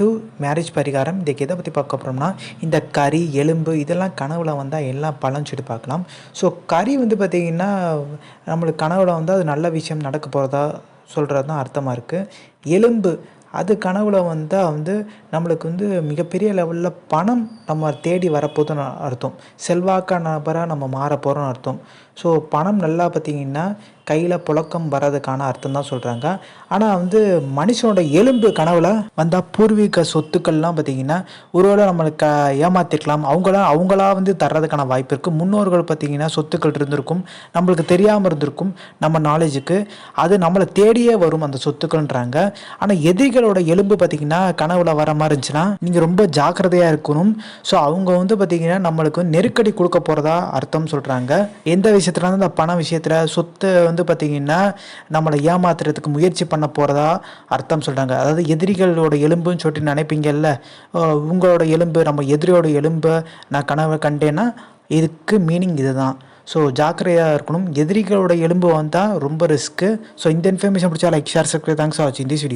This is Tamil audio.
டு மேரேஜ் பரிகாரம் இதுக்கு எதை பற்றி பார்க்க போகிறோம்னா இந்த கறி எலும்பு இதெல்லாம் கனவுல வந்தால் எல்லாம் பழம் சொல்லி பார்க்கலாம். ஸோ கறி வந்து பார்த்திங்கன்னா நம்மளுக்கு கனவுல வந்து அது நல்ல விஷயம் நடக்க போகிறதா சொல்கிறது தான் அர்த்தமாக இருக்குது எலும்பு அது கனவுல வந்தால் வந்து நம்மளுக்கு வந்து மிகப்பெரிய லெவலில் பணம் நம்ம தேடி வரப்போகுதுன்னு அர்த்தம். செல்வாக்கான நபராக நம்ம மாற போகிறோம்னு அர்த்தம். ஸோ பணம் நல்லா பார்த்திங்கன்னா கையில் புழக்கம் வர்றதுக்கான அர்த்தம் தான் சொல்கிறாங்க ஆனால் வந்து மனுஷனோட எலும்பு கனவில் வந்தால் பூர்வீக சொத்துக்கள்லாம் பார்த்திங்கன்னா ஒருவேளை நம்மளுக்கு ஏமாற்றிக்கலாம் ஏமாத்திருக்கலாம். அவங்களா அவங்களா வந்து தர்றதுக்கான வாய்ப்பு இருக்குது முன்னோர்கள் பார்த்திங்கன்னா சொத்துக்கள் இருந்திருக்கும். நம்மளுக்கு தெரியாமல் இருந்திருக்கும் நம்ம நாலேஜுக்கு அது நம்மளை தேடியே வரும் அந்த சொத்துக்கள்ன்றாங்க. ஆனால் எதிரிகளோட எலும்பு பார்த்திங்கன்னா கனவில் வர மாதிரி இருந்துச்சுன்னா நீங்கள் ரொம்ப ஜாக்கிரதையாக இருக்கணும். ஸோ அவங்க வந்து பார்த்திங்கன்னா நம்மளுக்கு நெருக்கடி கொடுக்க போகிறதா அர்த்தம் சொல்கிறாங்க எந்த விஷயம் விஷயத்துல அந்த பண விஷயத்தில் சொத்தை வந்து பார்த்திங்கன்னா நம்மளை ஏமாத்துறதுக்கு முயற்சி பண்ண போகிறதா அர்த்தம் சொல்கிறாங்க அதாவது எதிரிகளோட எலும்புன்னு சொல்லிட்டு நினைப்பீங்கல்ல? உங்களோட எலும்பு நம்ம எதிரியோட எலும்பை நான் கனவை கண்டேன்னா இதுக்கு மீனிங் இதுதான். ஸோ ஜாக்கிரதையாக இருக்கணும். எதிரிகளோட எலும்பு வந்தால் ரொம்ப ரிஸ்க்கு ஸோ இந்த இன்ஃபர்மேஷன் பிடிச்சா லைக் ஷேர் சப்ஸ்கிரைப் தேங்க்ஸ் ஆச்சு இந்த வீடியோ